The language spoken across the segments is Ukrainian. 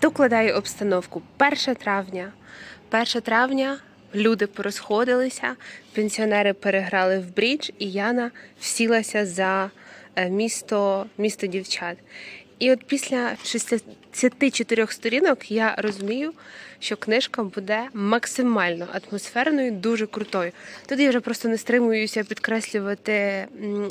Докладаю обстановку 1 травня. 1 травня люди порозходилися, пенсіонери переграли в брідж, і Яна всілася за е, місто, місто дівчат. І от після 64 сторінок я розумію, що книжка буде максимально атмосферною, дуже крутою. Тут я вже просто не стримуюся підкреслювати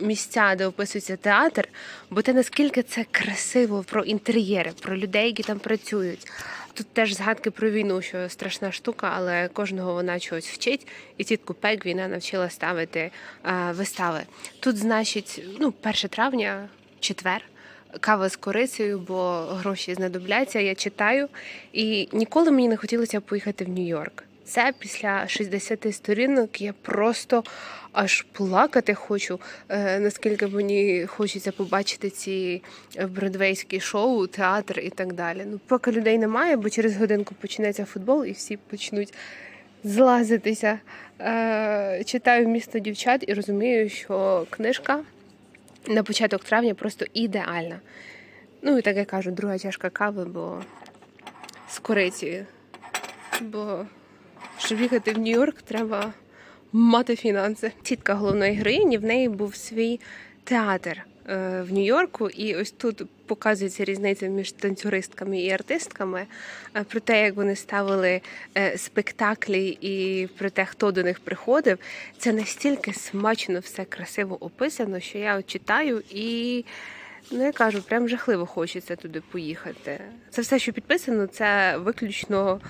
місця, де описується театр, бо те наскільки це красиво про інтер'єри, про людей, які там працюють. Тут теж згадки про війну, що страшна штука, але кожного вона чогось вчить. І тітку Пек війна навчила ставити е, вистави. Тут, значить, ну, 1 травня, четвер. Кава з корицею, бо гроші знадобляться. Я читаю, і ніколи мені не хотілося поїхати в Нью-Йорк. Це після 60 сторінок я просто аж плакати хочу, е, наскільки мені хочеться побачити ці е, бродвейські шоу, театр і так далі. Ну, поки людей немає, бо через годинку почнеться футбол і всі почнуть злазитися. Е, Читаю місто дівчат і розумію, що книжка на початок травня просто ідеальна. Ну і так я кажу, друга чашка кави, бо з корицею. Бо щоб їхати в Нью-Йорк, треба мати фінанси. Тітка головної героїні, в неї був свій театр в Нью-Йорку, і ось тут показується різниця між танцюристками і артистками е, про те, як вони ставили е, спектаклі і про те, хто до них приходив. Це настільки смачно все красиво описано, що я читаю і. Ну, я кажу, прям жахливо хочеться туди поїхати. Це все, що підписано, це виключно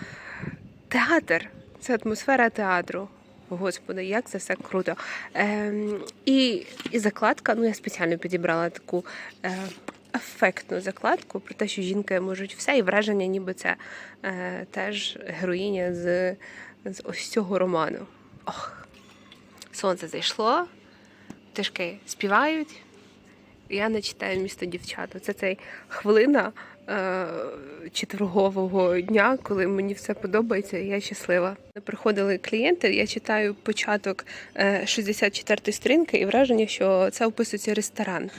театр, це атмосфера театру. Господи, як це все круто. Ем, і, і закладка, ну я спеціально підібрала таку е, ефектну закладку про те, що жінки можуть все, і враження, ніби це е, теж героїня з, з ось цього роману. Ох, сонце зайшло, пташки співають. Я не читаю місто дівчат. Це цей хвилина е, четвергового дня, коли мені все подобається, і я щаслива. Приходили клієнти, я читаю початок е, 64 сторінки і враження, що це описується ресторан.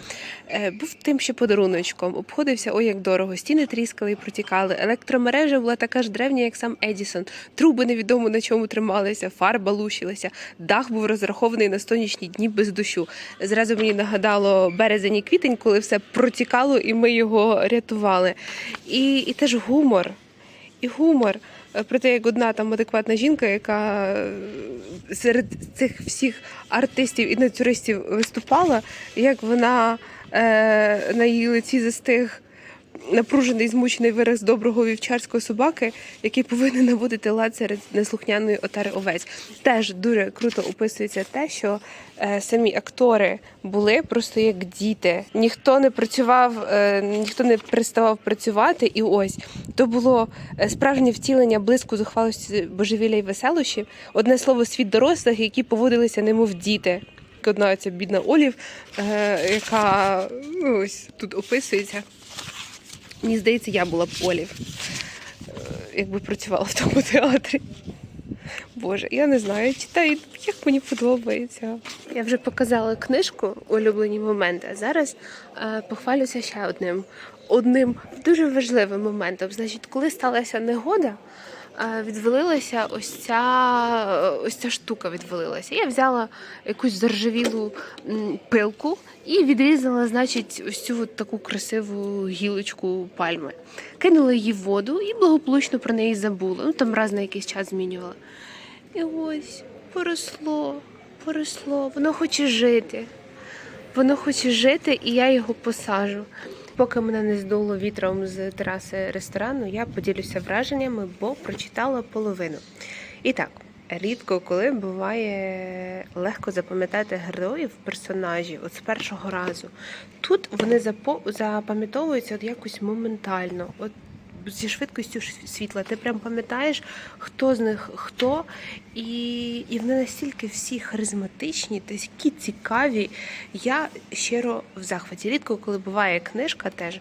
Е, був тим ще подаруночком, обходився ой як дорого. Стіни тріскали і протікали. Електромережа була така ж древня, як сам Едісон. Труби невідомо на чому трималися, фарба лущилася. Дах був розрахований на сонячні дні без дощу. Зразу мені нагадало березень і квітень, коли все протікало, і ми його рятували. І, і теж гумор. І гумор. Про те, як одна там адекватна жінка, яка е, серед цих всіх артистів і натюристів виступала, як вона е, на її лиці застиг напружений, змучений вираз доброго вівчарського собаки, який повинен наводити лад серед неслухняної отари овець. Теж дуже круто описується те, що е, самі актори були просто як діти. Ніхто не працював, е, ніхто не переставав працювати. І ось то було е, справжнє втілення блиску зухвалості божевілля і веселощів. Одне слово, світ дорослих, які поводилися немов діти. Одна ця бідна Олів, е, яка ну, ось тут описується. Мені здається, я була б Олів, е, якби працювала в тому театрі. Боже, я не знаю, читаю, як мені подобається. Я вже показала книжку улюблені моменти. Зараз е, похвалюся ще одним. Одним дуже важливим моментом. Значить, коли сталася негода, відвалилася ось ця, е, ось ця штука відвалилася. Я взяла якусь заржавілу пилку і відрізала, значить, ось цю от таку красиву гілочку пальми. Кинула її в воду і благополучно про неї забула. Ну там раз на якийсь час змінювала. І ось поросло, поросло, воно хоче жити. Воно хоче жити, і я його посажу. Поки мене не здуло вітром з тераси ресторану, я поділюся враженнями, бо прочитала половину. І так, рідко коли буває легко запам'ятати героїв, персонажів от з першого разу. Тут вони запам'ятовуються от якось моментально. От зі швидкістю світла. Ти прям пам'ятаєш, хто з них хто, і, і вони настільки всі харизматичні, такі цікаві. Я щиро в захваті. Рідко, коли буває книжка, теж,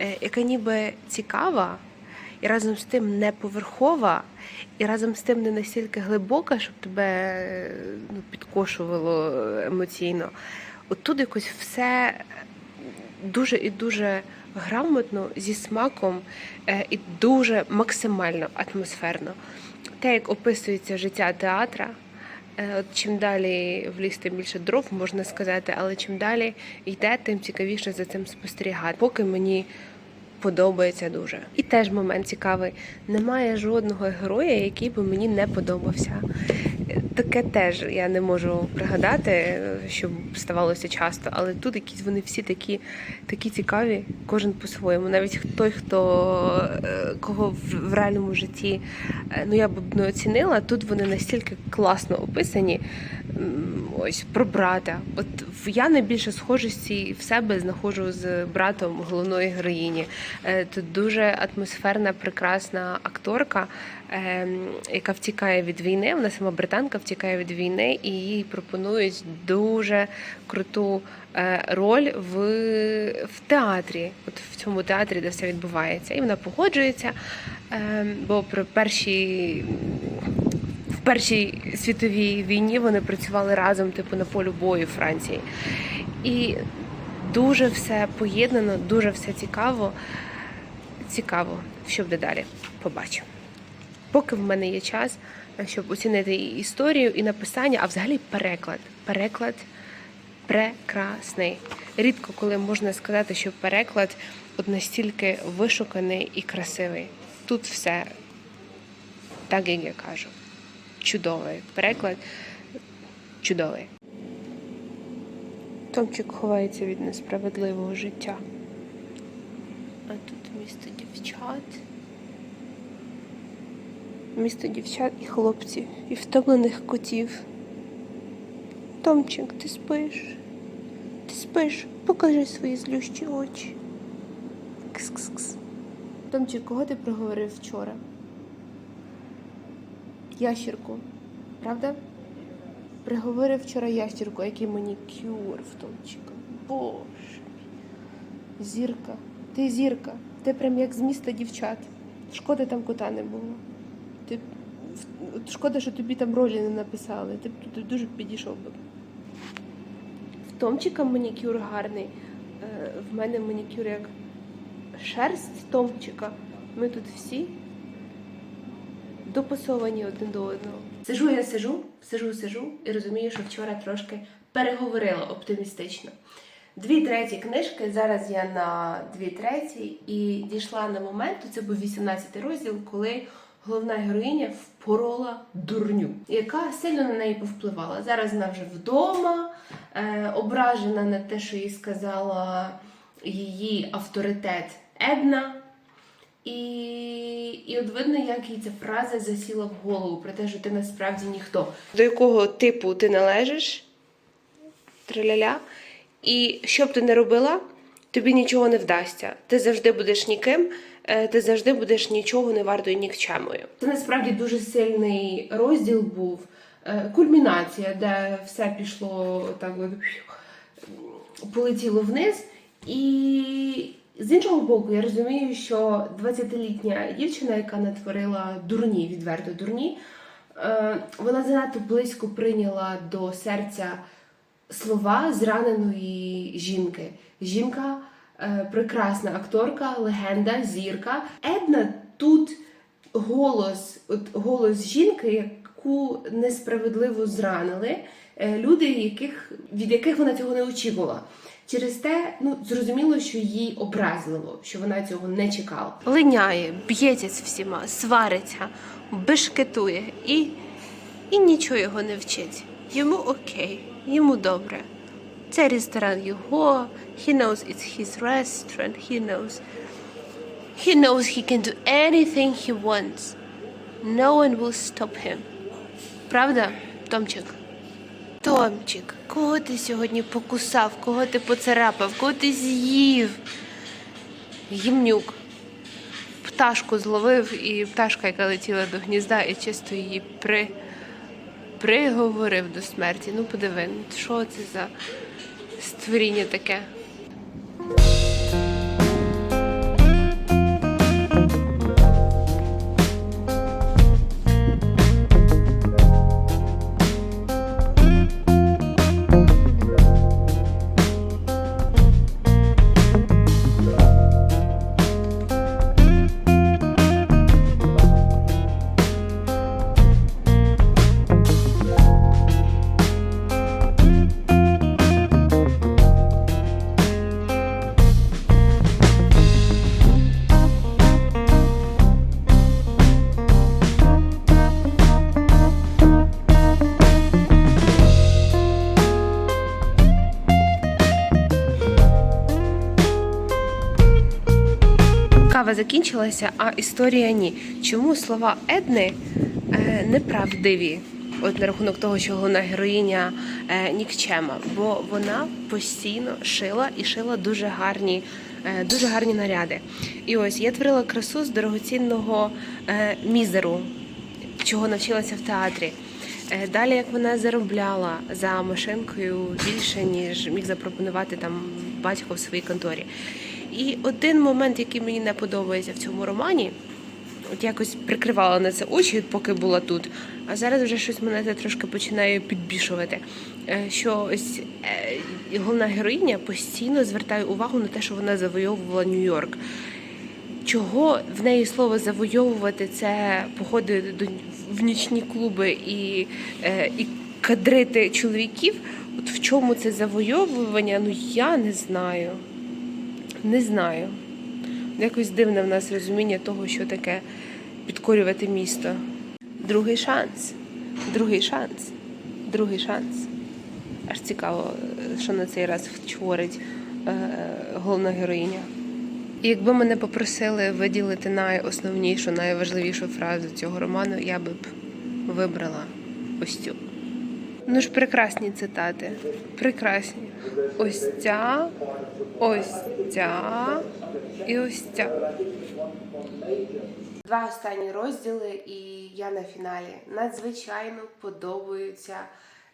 е, яка ніби цікава. І разом з тим не поверхова, і разом з тим не настільки глибока, щоб тебе ну, підкошувало емоційно. От тут якось все дуже і дуже грамотно, зі смаком е, і дуже максимально атмосферно. Те, як описується життя театра. е, чим далі в ліс, тим більше дров, можна сказати, але чим далі йде, тим цікавіше за цим спостерігати. Поки мені подобається дуже. І теж момент цікавий. Немає жодного героя, який би мені не подобався. Таке теж я не можу пригадати, щоб ставалося часто, але тут якісь вони всі такі, такі цікаві, кожен по-своєму. Навіть той, хто е, кого в, реальному житті е, ну я б не оцінила, тут вони настільки класно описані. Ось про брата. От я найбільше схожості в себе знаходжу з братом головної героїні. Е, Тут дуже атмосферна, прекрасна акторка, ем, яка втікає від війни. Вона сама британка втікає від війни, і їй пропонують дуже круту е, роль в, в театрі, от в цьому театрі, де все відбувається. І вона погоджується, ем, бо при першій в Першій світовій війні вони працювали разом, типу на полю бою Франції. І дуже все поєднано, дуже все цікаво. Цікаво, що буде далі. Побачимо. Поки в мене є час, щоб оцінити і історію, і написання, а взагалі переклад. Переклад прекрасний. Рідко коли можна сказати, що переклад от настільки вишуканий і красивий. Тут все так, як я кажу. Чудовий переклад. Чудовий. Томчик ховається від несправедливого життя. А тут місто дівчат. Місто дівчат і хлопців, і втомлених котів. Томчик, ти спиш? Ти спиш? Покажи свої злющі очі. Кс-кс-кс. Томчик, кого ти проговорив вчора? Ящірку, правда? Приговорив вчора ящірку, який манікюр в Томчика. Боже. Зірка. Ти зірка. Ти прям як з міста дівчат. Шкода там кота не було. Ти... Шкода, що тобі там ролі не написали. Ти б тут дуже підійшов би. В Томчика манікюр гарний. Е, В мене манікюр як шерсть Томчика. Ми тут всі допасовані один до одного. Сижу, я сижу, сижу, сижу і розумію, що вчора трошки переговорила оптимістично. Дві треті книжки, зараз я на дві треті, і дійшла на момент, це був 18 розділ, коли головна героїня впорола дурню, яка сильно на неї повпливала. Зараз вона вже вдома, е, ображена на те, що їй сказала її авторитет Една. І, і от видно, як їй ця фраза засіла в голову про те, що ти насправді ніхто. До якого типу ти належиш? Траляля. І що б ти не робила, тобі нічого не вдасться. Ти завжди будеш ніким, е, ти завжди будеш нічого не вартою нікчемою. Це насправді дуже сильний розділ був, е, кульмінація, де все пішло так полетіло вниз. І з іншого боку, я розумію, що 20-літня дівчина, яка натворила дурні, відверто дурні, е, вона занадто близько прийняла до серця слова зраненої жінки. Жінка е, прекрасна акторка, легенда, зірка. Една тут голос, от голос жінки, яку несправедливо зранили люди, яких, від яких вона цього не очікувала. Через те, ну зрозуміло, що їй образливо, що вона цього не чекала. Линяє, б'ється з всіма, свариться, бешкетує і, і нічого його не вчить. Йому окей, йому добре. Це ресторан його. He knows it's his restaurant. He knows. He knows he can do anything he wants. No one will stop him. Правда, Томчик? Томчик, кого ти сьогодні покусав, кого ти поцарапав, кого ти з'їв? Гімнюк. Пташку зловив, і пташка, яка летіла до гнізда, і чисто її при... приговорив до смерті. Ну, подиви, ну, що це за створіння таке? Закінчилася, а історія ні. Чому слова Едни е, неправдиві? От на рахунок того, що головна героїня е, нікчема, бо вона постійно шила і шила дуже гарні, е, дуже гарні наряди. І ось я творила красу з дорогоцінного мізеру, чого навчилася в театрі. Далі, як вона заробляла за машинкою більше, ніж міг запропонувати там батько в своїй конторі. І один момент, який мені не подобається в цьому романі, от якось прикривала на це очі, поки була тут. А зараз вже щось мене це трошки починає підбішувати. Е, Що ось е, головна героїня постійно звертає увагу на те, що вона завойовувала Нью-Йорк. Чого в неї слово завойовувати це походи до в нічні клуби і, е, і кадрити чоловіків? От в чому це завойовування? Ну я не знаю. Не знаю. Якось дивне в нас розуміння того, що таке підкорювати місто. Другий шанс. Другий шанс. Другий шанс. Аж цікаво, що на цей раз втворить е, головна героїня. І якби мене попросили виділити найосновнішу, найважливішу фразу цього роману, я би б вибрала ось цю. Ну ж прекрасні цитати. Прекрасні. Ось ця, ось ця і ось ця. Два останні розділи, і я на фіналі. Надзвичайно подобаються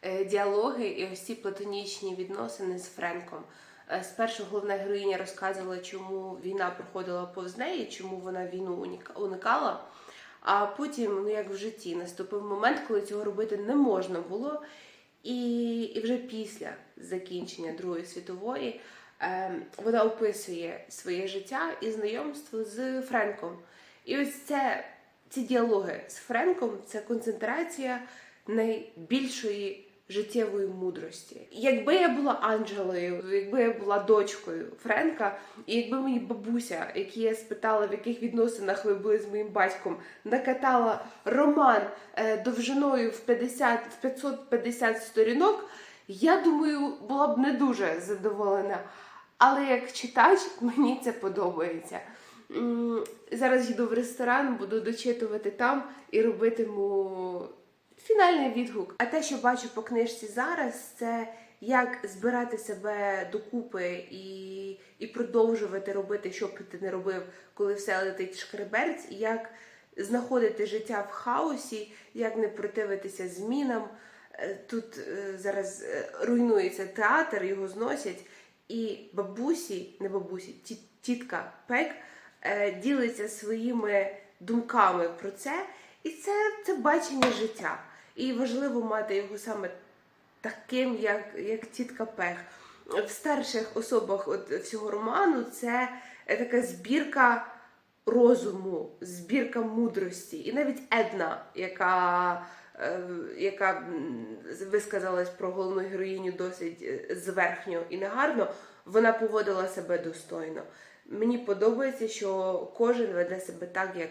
е, діалоги і ось ці платонічні відносини з Френком. Е, Спершу головна героїня розказувала, чому війна проходила повз неї, чому вона війну уникала. А потім, ну як в житті, наступив момент, коли цього робити не можна було. І, і вже після закінчення Другої світової е, вона описує своє життя і знайомство з Френком. І ось це ці діалоги з Френком це концентрація найбільшої життєвої мудрості. Якби я була Анджелою, якби я була дочкою Френка, і якби мені бабуся, які я спитала, в яких відносинах ви були з моїм батьком, накатала роман е, довжиною в 50, в 550 сторінок, я думаю, була б не дуже задоволена. Але як читач мені це подобається. Зараз йду в ресторан, буду дочитувати там і робитиму фінальний відгук. А те, що бачу по книжці зараз, це як збирати себе докупи і, і продовжувати робити, що б ти не робив, коли все летить шкреберць, і як знаходити життя в хаосі, як не противитися змінам. Е, Тут е, зараз е, руйнується театр, його зносять, і бабусі, не бабусі, тітка Пек ділиться своїми думками про це, і це, це бачення життя. І важливо мати його саме таким, як, як тітка Пех. В старших особах от всього роману це така збірка розуму, збірка мудрості. І навіть Една, яка, е, яка висказалась про головну героїню досить е, зверхньо і негарно, вона поводила себе достойно. Мені подобається, що кожен веде себе так, як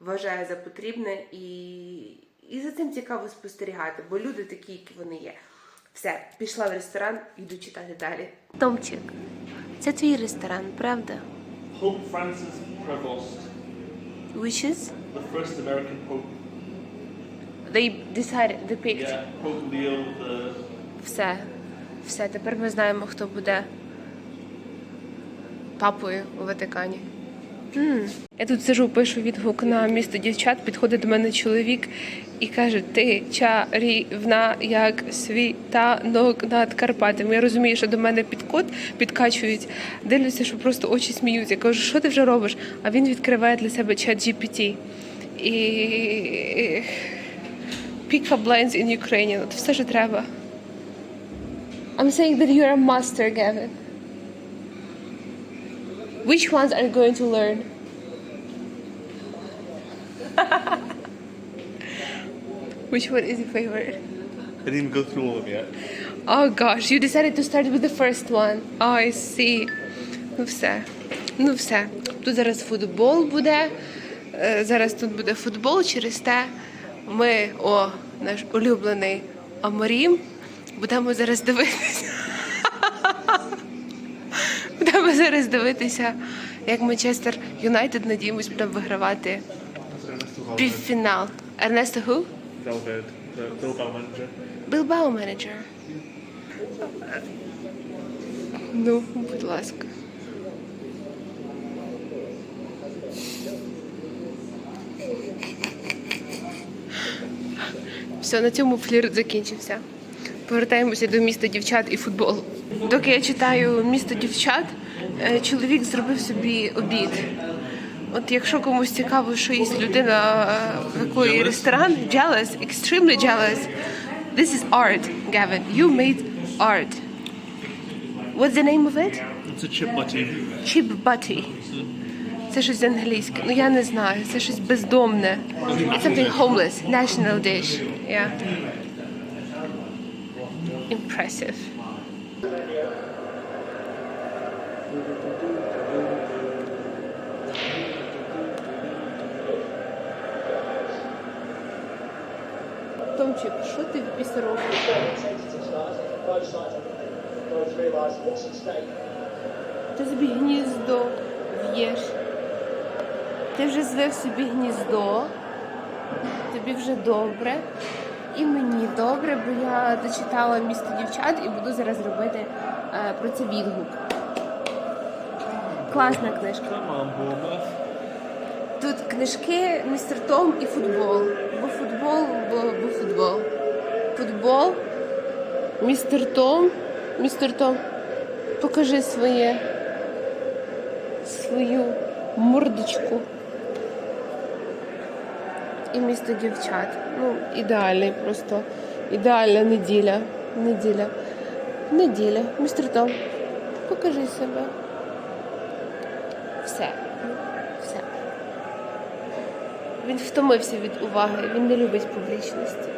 вважає за потрібне, і, і за цим цікаво спостерігати, бо люди такі, які вони є. Все, пішла в ресторан, йду читати далі. Томчик, це твій ресторан, правда? Pope Francis Prevost, Wishes? the first American Pope. They decided, they picked. Yeah, Pope Leo the Все. Все, тепер ми знаємо, хто буде папою у Ватикані. М Я тут сижу, пишу відгук на місто дівчат, підходить до мене чоловік і каже: Ти чарівна, як світанок над Карпатами. Я розумію, що до мене підкот підкачують, дивлюся, що просто очі сміються. Кажу, що ти вже робиш? А він відкриває для себе чат GPT. І pick up lines in Ukrainian. От все, що треба. I'm saying that you're a master, Gavin. Which ones are you going to learn? Which one is your favorite? I didn't go through all of them yet. Oh gosh, you decided to start with the first one. Oh, I see. Ну все. Ну все. Тут зараз футбол буде. Е, Зараз тут буде футбол через те. Ми, о, наш улюблений Аморім. Будемо зараз дивитися. Будемо зараз дивитися Як Манчестер Юнайтед, надіємось, буде вигравати півфінал. Ернесто manager. Білбао менеджер. Ну, будь ласка. Все, на цьому флірт закінчився. Повертаємося до міста дівчат і футболу. Доки я читаю місто дівчат, е, чоловік зробив собі обід. От якщо комусь цікаво, що їсть людина, е, в якої ресторан, jealous, extremely jealous. This is art, Gavin. You made art. What's the name of it? It's a chip butty. Chip butty. Це щось англійське. Ну я не знаю. Це щось бездомне. It's something homeless. National dish. Yeah. Impressive. Томчик, що ти в бісерок? Ти собі гніздо в'єш. Ти вже звив собі гніздо. Тобі вже добре. І мені добре, бо я дочитала місто дівчат і буду зараз робити е, про це відгук. Класна книжка. Тут книжки містер Том і футбол. Бо футбол, бо, бо футбол. Футбол, містер Том. Містер Том, покажи своє свою мордочку. І місто дівчат. Ну, ідеальний просто. Ідеальна неділя. Неділя. Неділя. Містер Том, покажи себе. Все. Все. Він втомився від уваги, він не любить публічності.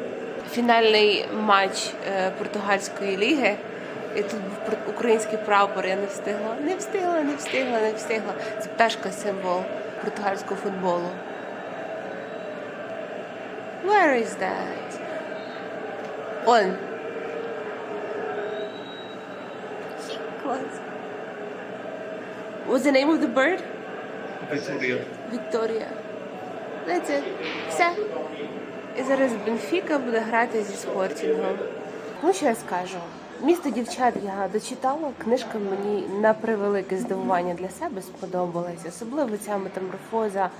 Фінальний матч е, португальської ліги. І тут був український прапор, я не встигла. Не встигла, не встигла, не встигла. Це пташка символ португальського футболу. Where is that? Он. Клас. What's the name of the bird? Victoria. Вікторія. That's it. Все. І зараз Бенфіка буде грати зі спортінгом. Ну, що я скажу? Місто дівчат я дочитала. Книжка мені на превелике здивування для себе сподобалась. Особливо ця метаморфоза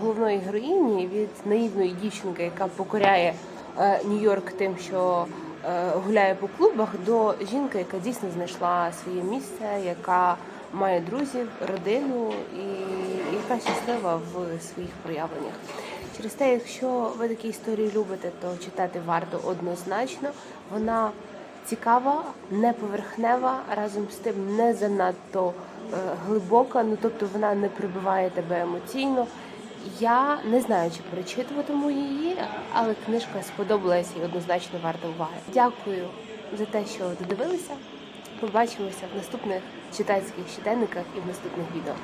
головної героїні від наївної дівчинки, яка покоряє е, Нью-Йорк тим, що е, гуляє по клубах, до жінки, яка дійсно знайшла своє місце, яка має друзів, родину і яка щаслива в своїх проявленнях. Через те, якщо ви такі історії любите, то читати варто однозначно. Вона цікава, не поверхнева, разом з тим не занадто е, глибока. Ну тобто вона не прибиває тебе емоційно. Я не знаю, чи перечитуватиму її, але книжка сподобалася і однозначно варта уваги. Дякую за те, що додивилися. Побачимося в наступних читацьких щоденниках і в наступних відео.